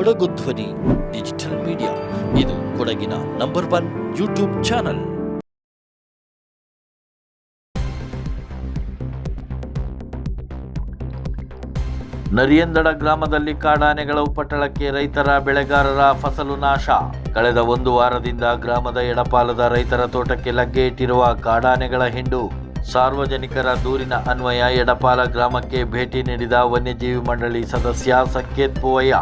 ಕೊಡಗು ಧ್ವನಿ, digital media. ಇದು ಕೊಡಗಿನ number one YouTube channel. Nariyandada ಗ್ರಾಮದಲ್ಲಿ ಕಾಡಾನೆಗಳ ಉಪಟಳಕ್ಕೆ ರೈತರ ಬೆಳೆಗಾರರ ಫಸಲು ನಾಶ. ಕಳೆದ ಒಂದು ವಾರದಿಂದ ಗ್ರಾಮದ ಎಡಪಾಲದ ರೈತರ ತೋಟಕ್ಕೆ ಲಗ್ಗೆ ಇಟ್ಟಿರುವ ಕಾಡಾನೆಗಳ ಹಿಂಡು. ಸಾರ್ವಜನಿಕರ ದೂರಿನ ಅನ್ವಯ ಎಡಪಾಲ ಗ್ರಾಮಕ್ಕೆ ಭೇಟಿ ನೀಡಿದ ವನ್ಯಜೀವಿ ಮಂಡಳಿ ಸದಸ್ಯ ಸಂಕೇತ್ ಪೂವಯ್ಯ.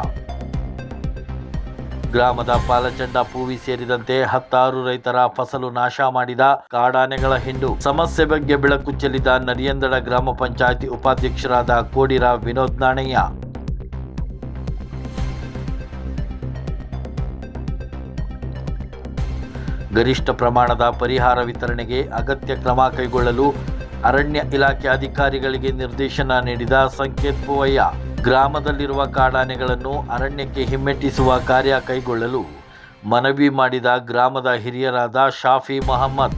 ಗ್ರಾಮದ ಪಾಲಚಂಡ ಪೂವಿ ಸೇರಿದಂತೆ ಹತ್ತಾರು ರೈತರ ಫಸಲು ನಾಶ ಮಾಡಿದ ಕಾಡಾನೆಗಳ ಹಿಂಡು. ಸಮಸ್ಯೆ ಬಗ್ಗೆ ಬೆಳಕು ಚೆಲ್ಲಿದ ನರಿಯಂದಡ ಗ್ರಾಮ ಪಂಚಾಯಿತಿ ಉಪಾಧ್ಯಕ್ಷರಾದ ಕೋಡಿರ ವಿನೋದ್ ನಾಣಯ್ಯ. ಗರಿಷ್ಠ ಪ್ರಮಾಣದ ಪರಿಹಾರ ವಿತರಣೆಗೆ ಅಗತ್ಯ ಕ್ರಮ ಕೈಗೊಳ್ಳಲು ಅರಣ್ಯ ಇಲಾಖೆ ಅಧಿಕಾರಿಗಳಿಗೆ ನಿರ್ದೇಶನ ನೀಡಿದ ಸಂಕೇತ್ ಪೂವಯ್ಯ. ಗ್ರಾಮದಲ್ಲಿರುವ ಕಾಡಾನೆಗಳನ್ನು ಅರಣ್ಯಕ್ಕೆ ಹಿಮ್ಮೆಟ್ಟಿಸುವ ಕಾರ್ಯ ಕೈಗೊಳ್ಳಲು ಮನವಿ ಮಾಡಿದ ಗ್ರಾಮದ ಹಿರಿಯರಾದ ಶಾಫಿ ಮಹಮ್ಮದ್.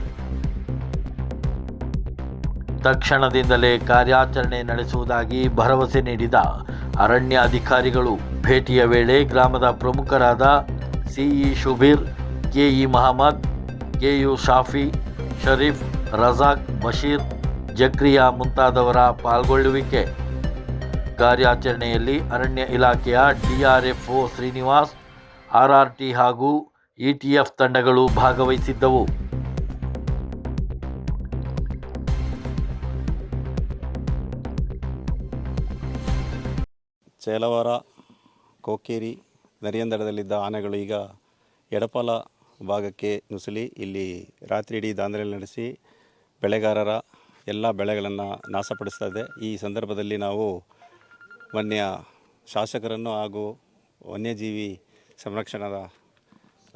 ತಕ್ಷಣದಿಂದಲೇ ಕಾರ್ಯಾಚರಣೆ ನಡೆಸುವುದಾಗಿ ಭರವಸೆ ನೀಡಿದ ಅರಣ್ಯ ಅಧಿಕಾರಿಗಳು ಭೇಟಿಯ ವೇಳೆ ಗ್ರಾಮದ ಪ್ರಮುಖರಾದ CE Shubeer KE Mohammed, KU Shafi, Sharif, Razak, Basheer, Zakariya ಮುಂತಾದವರ ಪಾಲ್ಗೊಳ್ಳುವಿಕೆ ಕಾರ್ಯಾಚರಣೆಯಲ್ಲಿ ಅರಣ್ಯ ಇಲಾಖೆಯ ಡಿಆರ್ಎಫ್ಒ ಶ್ರೀನಿವಾಸ್ ಆರ್ಆರ್ಟಿ ಹಾಗೂ ಇಟಿಎಫ್ ತಂಡಗಳು ಭಾಗವಹಿಸಿದ್ದವು. ಚೇಲವಾರ ಕೋಕೇರಿ ನರಿಯಂದಡದಲ್ಲಿದ್ದ ಆನೆಗಳು ಈಗ ಎಡಪಾಲ ಭಾಗಕ್ಕೆ ನುಸುಳಿ, ಇಲ್ಲಿ ರಾತ್ರಿ ಇಡೀ ದಾಂಧಲೆ ನಡೆಸಿ ಬೆಳೆಗಾರರ ಎಲ್ಲ ಬೆಳೆಗಳನ್ನು ನಾಶಪಡಿಸ್ತಾ ಈ ಸಂದರ್ಭದಲ್ಲಿ ನಾವು ವನ್ಯ ಶಾಸಕರನ್ನು ಹಾಗೂ ವನ್ಯಜೀವಿ ಸಂರಕ್ಷಣದ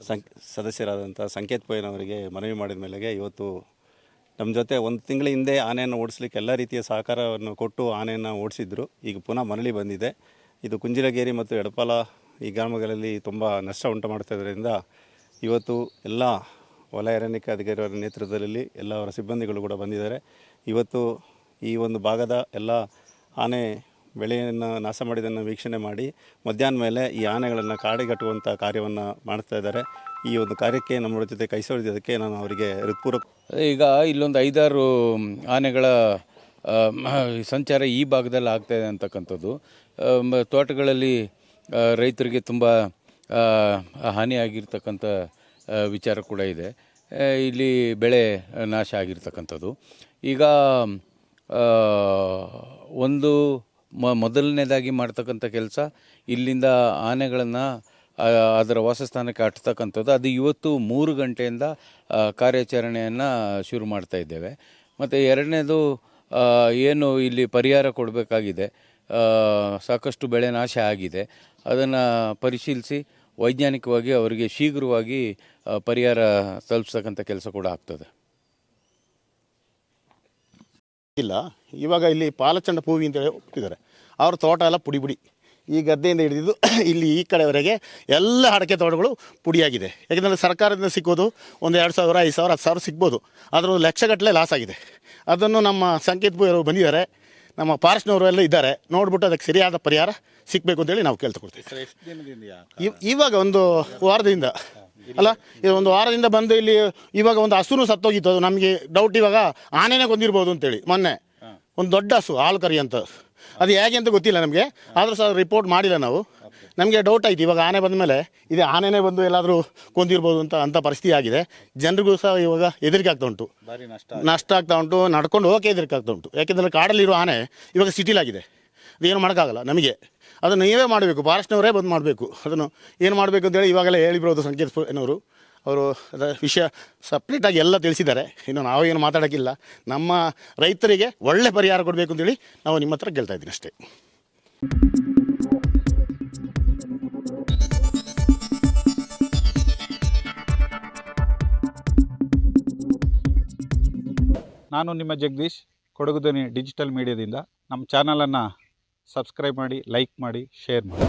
ಸಂ, ಸದಸ್ಯರಾದಂಥ ಸಂಕೇತ್ ಪೈನವರಿಗೆ ಮನವಿ ಮಾಡಿದ ಮೇಲೆಗೆ ಇವತ್ತು ನಮ್ಮ ಜೊತೆ ಒಂದು ತಿಂಗಳ ಹಿಂದೆ ಆನೆಯನ್ನು ಓಡಿಸ್ಲಿಕ್ಕೆ ಎಲ್ಲ ರೀತಿಯ ಸಹಕಾರವನ್ನು ಕೊಟ್ಟು ಆನೆಯನ್ನು ಓಡಿಸಿದ್ರು. ಈಗ ಪುನಃ ಮರಳಿ ಬಂದಿದೆ. ಇದು ಕುಂಜಿಲಗೇರಿ ಮತ್ತು ಎಡಪಾಲ ಈ ಗ್ರಾಮಗಳಲ್ಲಿ ತುಂಬ ನಷ್ಟ ಉಂಟು ಮಾಡ್ತಿದ್ದರಿಂದ ಇವತ್ತು ಎಲ್ಲ ವಲಯ ಅರಣ್ಯಕ್ಕೆ ಅಧಿಕಾರಿಯವರ ನೇತೃತ್ವದಲ್ಲಿ ಎಲ್ಲ ಅವರ ಸಿಬ್ಬಂದಿಗಳು ಕೂಡ ಬಂದಿದ್ದಾರೆ. ಇವತ್ತು ಈ ಒಂದು ಭಾಗದ ಎಲ್ಲ ಆನೆ ಬೆಳೆಯನ್ನು ನಾಶ ಮಾಡಿದ್ದನ್ನು ವೀಕ್ಷಣೆ ಮಾಡಿ ಮಧ್ಯಾಹ್ನ ಮೇಲೆ ಈ ಆನೆಗಳನ್ನು ಕಾಡಿಗಟ್ಟುವಂಥ ಕಾರ್ಯವನ್ನು ಮಾಡ್ತಾ ಇದ್ದಾರೆ. ಈ ಒಂದು ಕಾರ್ಯಕ್ಕೆ ನಮ್ಮ ಜೊತೆ ಕೈ ಸೋರಿದಕ್ಕೆ ನಾನು ಅವರಿಗೆ ಹೃತ್ಪೂರ್ವಕ ಈಗ ಇಲ್ಲೊಂದು ಐದಾರು ಆನೆಗಳ ಸಂಚಾರ ಈ ಭಾಗದಲ್ಲಿ ಆಗ್ತಾ ಇದೆ ಅಂತಕ್ಕಂಥದ್ದು. ತೋಟಗಳಲ್ಲಿ ರೈತರಿಗೆ ತುಂಬ ಹಾನಿಯಾಗಿರ್ತಕ್ಕಂಥ ವಿಚಾರ ಕೂಡ ಇದೆ. ಇಲ್ಲಿ ಬೆಳೆ ನಾಶ ಆಗಿರ್ತಕ್ಕಂಥದ್ದು. ಈಗ ಒಂದು ಮ ಮೊದಲನೇದಾಗಿ ಮಾಡ್ತಕ್ಕಂಥ ಕೆಲಸ ಇಲ್ಲಿಂದ ಆನೆಗಳನ್ನು ಅದರ ವಾಸಸ್ಥಾನಕ್ಕೆ ಅಟ್ತಕ್ಕಂಥದ್ದು ಅದು ಇವತ್ತು ಮೂರು ಗಂಟೆಯಿಂದ ಕಾರ್ಯಾಚರಣೆಯನ್ನು ಶುರು ಮಾಡ್ತಾ ಇದ್ದೇವೆ. ಮತ್ತು ಎರಡನೇದು ಏನು ಇಲ್ಲಿ ಪರಿಹಾರ ಕೊಡಬೇಕಾಗಿದೆ. ಸಾಕಷ್ಟು ಬೆಳೆ ನಾಶ ಆಗಿದೆ. ಅದನ್ನು ಪರಿಶೀಲಿಸಿ ವೈಜ್ಞಾನಿಕವಾಗಿ ಅವರಿಗೆ ಶೀಘ್ರವಾಗಿ ಪರಿಹಾರ ತಲುಪಿಸ್ತಕ್ಕಂಥ ಕೆಲಸ ಕೂಡ ಆಗ್ತದೆ. ಇಲ್ಲ. ಇವಾಗ ಇಲ್ಲಿ ಪಾಲಚಂಡ ಪೂವಿ ಅಂತೇಳಿ ಹುಟ್ಟಿದ್ದಾರೆ ಅವ್ರ ತೋಟ ಎಲ್ಲ ಪುಡಿ ಪುಡಿ. ಈ ಗದ್ದೆಯಿಂದ ಹಿಡಿದಿದ್ದು ಇಲ್ಲಿ ಈ ಕಡೆವರೆಗೆ ಎಲ್ಲ ಅಡಕೆ ತೋಟಗಳು ಪುಡಿಯಾಗಿದೆ. ಯಾಕೆಂದರೆ ಸರ್ಕಾರದಿಂದ ಸಿಕ್ಕೋದು ಒಂದು ಎರಡು ಸಾವಿರ ಐದು ಸಾವಿರ ಹತ್ತು ಸಾವಿರ ಸಿಗ್ಬೋದು. ಅದರ ಲಕ್ಷಗಟ್ಟಲೆ ಲಾಸ್ ಆಗಿದೆ. ಅದನ್ನು ನಮ್ಮ ಸಂಕೇತ್ ಭೂ ಬಂದಿದ್ದಾರೆ. ನಮ್ಮ ಫಾರೆಸ್ಟ್ನವರು ಎಲ್ಲ ಇದ್ದಾರೆ. ನೋಡ್ಬಿಟ್ಟು ಅದಕ್ಕೆ ಸರಿಯಾದ ಪರಿಹಾರ ಸಿಗಬೇಕು ಅಂತೇಳಿ ನಾವು ಕೇಳ್ತಕೊಡ್ತೀವಿ ಇವ್- ಇವಾಗ ಒಂದು ವಾರದಿಂದ. ಅಲ್ಲ ಇದು ಒಂದು ವಾರದಿಂದ ಬಂದು ಇಲ್ಲಿ ಇವಾಗ ಒಂದು ಹಸುನು ಸತ್ತೋಗಿತ್ತು. ಅದು ನಮಗೆ ಡೌಟ್ ಇವಾಗ ಆನೆನೇ ಕೊಂದಿರ್ಬೋದು ಅಂತೇಳಿ ಮೊನ್ನೆ. ಒಂದು ದೊಡ್ಡ ಹಸು ಹಾಲು ಕರಿ ಅಂತ ಅದು ಹೇಗೆ ಅಂತ ಗೊತ್ತಿಲ್ಲ ನಮಗೆ. ಆದರೂ ಸಹ ರಿಪೋರ್ಟ್ ಮಾಡಿಲ್ಲ ನಾವು. ನಮಗೆ ಡೌಟ್ ಆಯ್ತು. ಇವಾಗ ಆನೆ ಬಂದ ಮೇಲೆ ಇದು ಆನೆನೇ ಬಂದು ಎಲ್ಲಾದರೂ ಕೊಂದಿರ್ಬೋದು ಅಂತ ಅಂಥ ಪರಿಸ್ಥಿತಿ ಆಗಿದೆ. ಜನರಿಗೂ ಸಹ ಇವಾಗ ಹೆದರಿಕೆ ಆಗ್ತಾ ಉಂಟು. ನಷ್ಟ ಆಗ್ತಾ ಉಂಟು. ನಡ್ಕೊಂಡು ಹೋಗಕ್ಕೆ ಹೆದರಿಕೆ ಆಗ್ತಾ ಉಂಟು. ಯಾಕೆಂದರೆ ಕಾಡಲ್ಲಿರೋ ಆನೆ ಇವಾಗ ಸಿಟಿಲಾಗಿದೆ ಅದೇನು ಮಾಡೋಕ್ಕಾಗಲ್ಲ ನಮಗೆ. ಅದನ್ನು ನೀವೇ ಮಾಡಬೇಕು. ಫಾರೆಸ್ಟ್ನವರೇ ಬಂದು ಮಾಡಬೇಕು. ಅದನ್ನು ಏನು ಮಾಡಬೇಕು ಅಂತೇಳಿ ಇವಾಗಲೇ ಹೇಳಿಬಿಡೋದು ಸಂಕೇತ ಏನವರು ಅವರು ವಿಷಯ ಸಪ್ರೇಟಾಗಿ ಎಲ್ಲ ತಿಳಿಸಿದ್ದಾರೆ. ಇನ್ನು ನಾವೇನು ಮಾತಾಡೋಕ್ಕಿಲ್ಲ. ನಮ್ಮ ರೈತರಿಗೆ ಒಳ್ಳೆ ಪರಿಹಾರ ಕೊಡಬೇಕು ಅಂತೇಳಿ ನಾವು ನಿಮ್ಮ ಹತ್ರ ಕೇಳ್ತಾ ಇದ್ದೀನಿ ಅಷ್ಟೇ. ನಾನು ನಿಮ್ಮ ಜಗದೀಶ್ ಕೊಡಗು ಡಿಜಿಟಲ್ ಮೀಡಿಯಾದಿಂದ. ನಮ್ಮ ಚಾನಲನ್ನು ಸಬ್ಸ್ಕ್ರೈಬ್ ಮಾಡಿ, ಲೈಕ್ ಮಾಡಿ, ಶೇರ್ ಮಾಡಿ.